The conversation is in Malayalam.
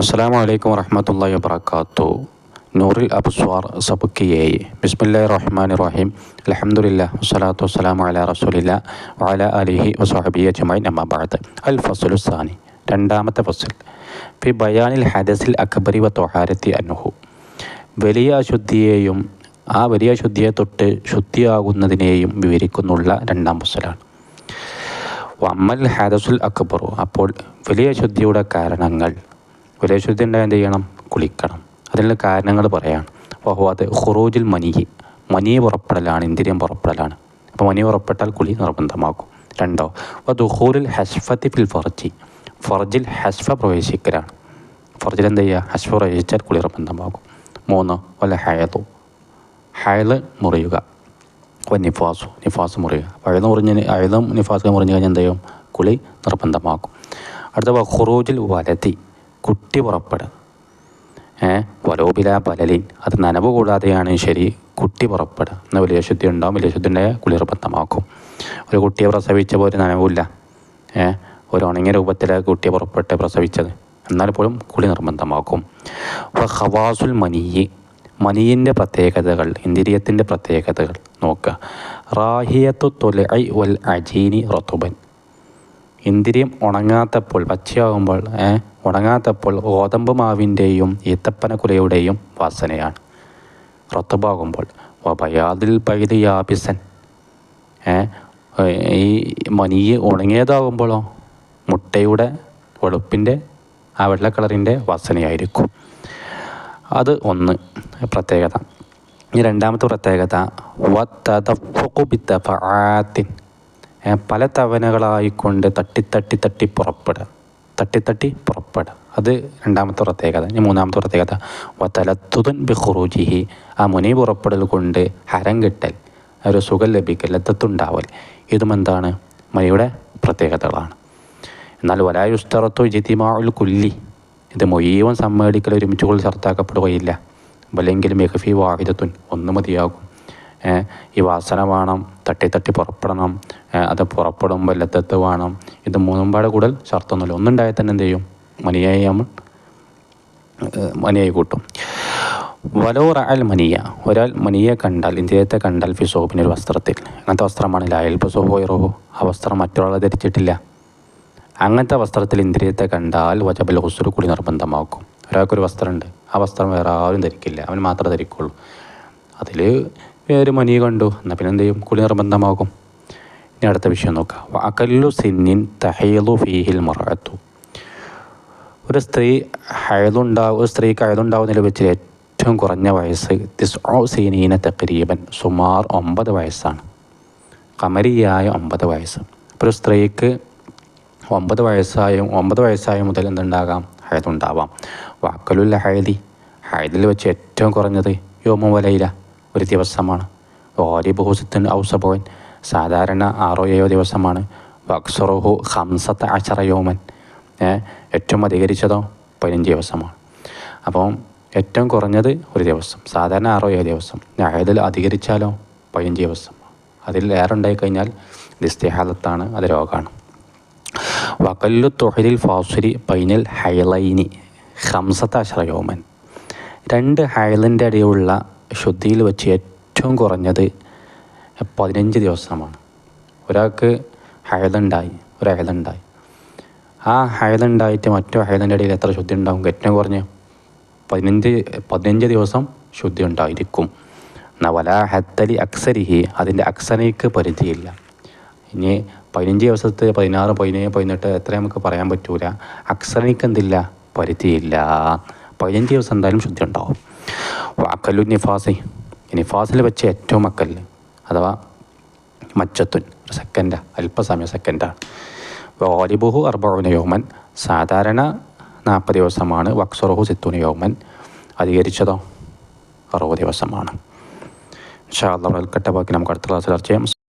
അസ്സാം വലൈക്കും വറഹമത്തല്ലാ വാത്തു നൂറിൽ അബ്സ്വാർ സബുക്കിയേ ബിസ്മില്ലാ റഹ്മാൻ റഹീം അലഹമുല്ല വസ്സലാത്തു വസ്സലാമു അല റസൂലില്ല വാല അലിഹി വസ്ഹബിയ അജ്മൈൻ അമ്മാബാദ് അൽ ഫസുലുസാനി രണ്ടാമത്തെ ഫസൽ. ഫി ബയാനിൽ ഹദസിൽ അക്ബരി വ തൊഹാരത്തി അനുഹു വലിയ അശുദ്ധിയെയും ആ വലിയ അശുദ്ധിയെ തൊട്ട് ശുദ്ധിയാകുന്നതിനെയും വിവരിക്കുന്നുള്ള രണ്ടാം ഫസലാണ്. വമ്മൽ ഹാദസുൽ അക്ബറു. അപ്പോൾ വലിയ ശുദ്ധിയുടെ കാരണങ്ങൾ വലിയ ശുദ്ധി ഉണ്ടായാൽ എന്ത് ചെയ്യണം? കുളിക്കണം. അതിനുള്ള കാരണങ്ങൾ പറയാണ്. അപ്പോൾ അത് ഹുറോജിൽ മനിഹി. മനി പുറപ്പെടലാണ് ഇന്ദ്രിയം പുറപ്പെടലാണ്. അപ്പോൾ മനി പുറപ്പെട്ടാൽ കുളി നിർബന്ധമാക്കും. രണ്ടോ അപ്പോൾ ദുഹൂറിൽ ഹസ്ഫത്തി ഫിൽ ഫർജി. ഫർജിൽ ഹസ്ഫ പ്രവേശിക്കലാണ്. ഫർജിൽ എന്ത് ചെയ്യുക? ഹസ്ഫ പ്രവേശിച്ചാൽ കുളി നിർബന്ധമാകും മൂന്ന് വല്ല ഹയതു ഹയൽ മുറിയുക. അപ്പോൾ നിഫാസു. നിഫാസ് മുറിയുക. അഴുത മുറിഞ്ഞ് അയതും നിഫാസ് മുറിഞ്ഞു കഴിഞ്ഞാൽ എന്ത് ചെയ്യും? കുളി നിർബന്ധമാക്കും. അടുത്ത ഖുറൂജിൽ വലതി. കുട്ടി പുറപ്പെടുക വലോബില പലലിൻ അത് നനവ് കൂടാതെയാണ് ശരി കുട്ടി പുറപ്പെടുക എന്നാൽ വലിയ ശുദ്ധി ഉണ്ടാവും വലിയ ശുദ്ധി ഉണ്ടായ കുളി നിർബന്ധമാക്കും ഒരു കുട്ടിയെ പ്രസവിച്ച പോലെ നനവില്ല ഏ? ഒരു ഉണങ്ങിയ രൂപത്തിൽ കുട്ടിയെ പുറപ്പെട്ട് പ്രസവിച്ചത്. എന്നാൽ പോലും കുളി നിർബന്ധമാക്കും. ഹവാസുൽ മനിയെ മനിയിന്റെ പ്രത്യേകതകൾ ഇന്ദ്രിയത്തിന്റെ പ്രത്യേകതകൾ നോക്കുക. റാഹിയത്തു ഐ വൽ അജീനി റത്തുബൻ ഇന്ദ്രിയം ഉണങ്ങാത്തപ്പോൾ പച്ചയാകുമ്പോൾ ഉണങ്ങാത്തപ്പോൾ ഗോതമ്പ് മാവിന്റെയും ഈത്തപ്പനക്കുലയുടെയും വാസനയാണ്. റത്തുബാകുമ്പോൾ വബയാദിൽ പൈതി യാബിസൻ ഈ മനിയെ ഉണങ്ങിയതാകുമ്പോഴോ മുട്ടയുടെ വെളുപ്പിന്റെ ആ വെള്ള കളറിന്റെ വാസനയായിരിക്കും. അത് ഒന്ന് പ്രത്യേകത. ഇനി രണ്ടാമത്തെ പ്രത്യേകത വത്തതഫുബിത്തഫാത്തിൻ പല തവണകളായിക്കൊണ്ട് തട്ടി തട്ടി തട്ടി പുറപ്പെടുക. തട്ടി തട്ടി പുറപ്പെടുക അത് രണ്ടാമത്തെ പ്രത്യേകത. ഇനി മൂന്നാമത്തെ പ്രത്യേകത. വത്തലത്തുതൻ ബിഹുറൂജിഹി ആ മുനി പുറപ്പെടൽ കൊണ്ട് ഹരം കിട്ടൽ. ഒരു സുഖം ലഭിക്കൽ ഇതും എന്താണ്? മനിയുടെ പ്രത്യേകതകളാണ്. എന്നാൽ വലായുസ്തറത്തു ജിതിമാഉൽ കുല്ലി. ഇത് മൊയ്യവൻ സമ്മേളിക്കൽ ഒരുമിച്ച് കൊണ്ട് ചർത്താക്കപ്പെടുകയില്ല. അല്ലെങ്കിൽ മെഹഫി വാഹിദത്തുൻ ഒന്ന് മതിയാകും. ഈ വാസന വേണം തട്ടി തട്ടി പുറപ്പെടണം അത് പുറപ്പെടും വല്ലത്തത്ത് വേണം. ഇത് മൂന്നും പാടെ കൂടുതൽ ഷർത്തൊന്നുമില്ല. ഒന്നുണ്ടായാൽ തന്നെ എന്ത് ചെയ്യും? മനിയായി നമ്മൾ മനിയായി കൂട്ടും. വലോ റാൽ മനിയ. ഒരാൾ മനിയെ കണ്ടാൽ ഇന്ത്യത്തെ കണ്ടാൽ ഫിസോ പിന്നെ ഒരു വസ്ത്രത്തിൽ. അങ്ങനത്തെ വസ്ത്രമാണ് ലായൽ സോഹോ ഇറോഹോ ആ വസ്ത്രം മറ്റൊരാളെ ധരിച്ചിട്ടില്ല. അങ്ങനത്തെ വസ്ത്രത്തിൽ ഇന്ദ്രിയത്തെ കണ്ടാൽ വജബൽ ഹുസുർ കൂടി നിർബന്ധമാക്കും. ഒരാൾക്കൊരു വസ്ത്രമുണ്ട്. ആ വസ്ത്രം വേറെ ആരും ധരിക്കില്ല. അവൻ മാത്രമേ ധരിക്കുള്ളൂ. അതിൽ വേറെ മനിയെ കണ്ടു. എന്നാൽ പിന്നെ എന്ത് ചെയ്യും? കുളി നിർബന്ധമാകും ഇനി അടുത്ത വിഷയം നോക്കാം. അകല്ലു സിന്നിൻ തഹൈലു ഫീഹിൽ മറത്തു ഒരു സ്ത്രീ ഹയതുണ്ടാവും ഒരു സ്ത്രീക്ക് ഹയതുണ്ടാവുന്നതിൽ വെച്ച് ഏറ്റവും കുറഞ്ഞ വയസ്സ് തിസ്ഓ സീനീന തക്രീബൻ സുമാർ ഒമ്പത് വയസ്സാണ്. കമരിയായ ഒമ്പത് വയസ്സ്. ഒരു സ്ത്രീക്ക് ഒമ്പത് വയസ്സായും ഒമ്പത് വയസ്സായ മുതൽ എന്തുണ്ടാകാം? ഹയതുണ്ടാവാം. വാക്കലുല്ല ഹയതി ഹയതിൽ വെച്ച് ഏറ്റവും കുറഞ്ഞത് യോമ വലയില ഒരു ദിവസമാണ്. ഓരോ ബഹുസത്തിൻ ഔസബോൻ സാധാരണ ആറോ ഏഴോ ദിവസമാണ് വക്സറുഹു ഹംസത്ത് അച്ചറയോമൻ ഏറ്റവും അധികരിച്ചതോ പതിനഞ്ച് ദിവസമാണ്. അപ്പോൾ ഏറ്റവും കുറഞ്ഞത് ഒരു ദിവസം. സാധാരണ ആറോ ഏഴ് ദിവസം. ഞായതിൽ അധികരിച്ചാലോ പതിനഞ്ച് ദിവസം. അതിൽ ഏറെ ഉണ്ടായിക്കഴിഞ്ഞാൽ ദിസ്തിഹാലത്താണ് അത് രോഗമാണ് വകല്ലു തൊഴിലിൽ ഫാസുരി പൈനൽ ഹൈലൈനി ഹംസത്ത് അശ്രയോമൻ രണ്ട് ഹൈലിന്റെ അടിയുള്ള ശുദ്ധിയിൽ വെച്ച് ഏറ്റവും കുറഞ്ഞത് പതിനഞ്ച് ദിവസമാണ്. ഒരാൾക്ക് ഹൈലുണ്ടായി ഒരു ഹൈലുണ്ടായി ആ ഹൈലുണ്ടായിട്ട് മറ്റോ ഹൈലിന്റെ ഇടയിൽ എത്ര ശുദ്ധി ഉണ്ടാകും ഏറ്റവും കുറഞ്ഞ് പതിനഞ്ച് പതിനഞ്ച് ദിവസം ശുദ്ധി ഉണ്ടായിരിക്കും നവല ഹത്തലി അക്സരിഹി അതിന്റെ അക്സരയ്ക്ക് പരിധിയില്ല. ഇനി പതിനഞ്ച് ദിവസത്തെ പതിനാറ് പതിനേഴ് പതിനെട്ട് എത്ര നമുക്ക് പറയാൻ പറ്റൂല. അക്സരയ്ക്ക് എന്തില്ല? പരിധിയില്ല. പതിനഞ്ച് ദിവസം എന്തായാലും ശുദ്ധി ഉണ്ടാവും അക്കല്ലു നിഫാസി. നിഫാസിൽ വെച്ച് ഏറ്റവും അക്കല്ല് അഥവാ മച്ചത്തുൻ ഒരു സെക്കൻഡാ അല്പസമയം സെക്കൻഡാണ് വാലിബുഹു അർബുന യോമൻ സാധാരണ നാൽപ്പത് ദിവസമാണ് വക്സറുഹു സിത്തുന യോമൻ. അധികരിച്ചതോ? അറുപത് ദിവസമാണ്. ഇൻഷാ അള്ളാഹ് ബാക്കി നമുക്ക് അടുത്ത ക്ലാസ്സിൽ ചർച്ച ചെയ്യാം.